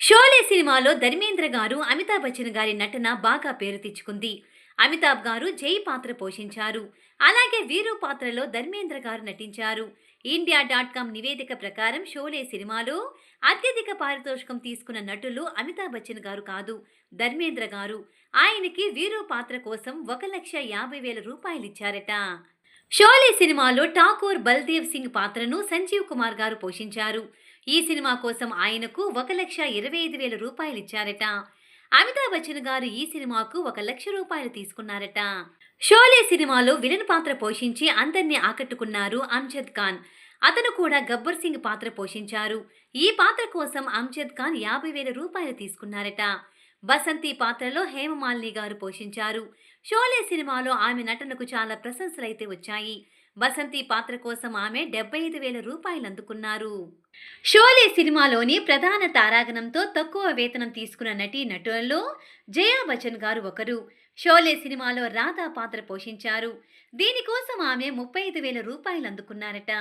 షోలే సినిమాలో ధర్మేంద్ర గారు అమితాబ్ బచ్చన్ గారి నటన బాగా పేరు తెచ్చుకుంది. అమితాబ్ గారు జై పాత్ర పోషించారు. అలాగే వీరు పాత్రలో ధర్మేంద్ర గారు నటించారు. ఇండియా డాట్ కామ్ నివేదిక ప్రకారం షోలే సినిమాలో అత్యధిక పారితోషికం తీసుకున్న నటులు అమితాబ్ బచ్చన్ గారు కాదు ధర్మేంద్ర గారు. ఆయనకి వీరు పాత్ర కోసం ఒక లక్ష యాభై వేల రూపాయలు ఇచ్చారట. షోలే సినిమాలో ఠాకూర్ బల్దేవ్ సింగ్ పాత్రను సంజీవ్ కుమార్ గారు పోషించారు. ఈ సినిమా కోసం ఆయనకు ఒక లక్ష ఇరవై ఐదు వేల రూపాయలు ఇచ్చారట. అమితాబ్ బచ్చన్ గారు ఈ సినిమాకు ఒక లక్ష రూపాయలు తీసుకున్నారట. షోలే సినిమాలో విలన్ పాత్ర పోషించి అందరినీ ఆకట్టుకున్నారు అంజద్ ఖాన్. అతను కూడా గబ్బర్ సింగ్ పాత్ర పోషించారు. ఈ పాత్ర కోసం అంజద్ ఖాన్ యాభై వేల రూపాయలు తీసుకున్నారట. బసంతి పాత్రలో హేమమాలిని గారు పోషించారు. షోలే సినిమాలో ఆమె నటనకు చాలా ప్రశంసలైతే వచ్చాయి. బసంతి పాత్ర కోసం ఆమె డెబ్బై ఐదు వేల రూపాయలు అందుకున్నారు. షోలే సినిమాలోని ప్రధాన తారాగణంతో తక్కువ వేతనం తీసుకున్న నటీ నటులలో జయా బచ్చన్ గారు ఒకరు. షోలే సినిమాలో రాధా పాత్ర పోషించారు. దీనికోసం ఆమె ముప్పై ఐదు వేల రూపాయలు అందుకున్నారట.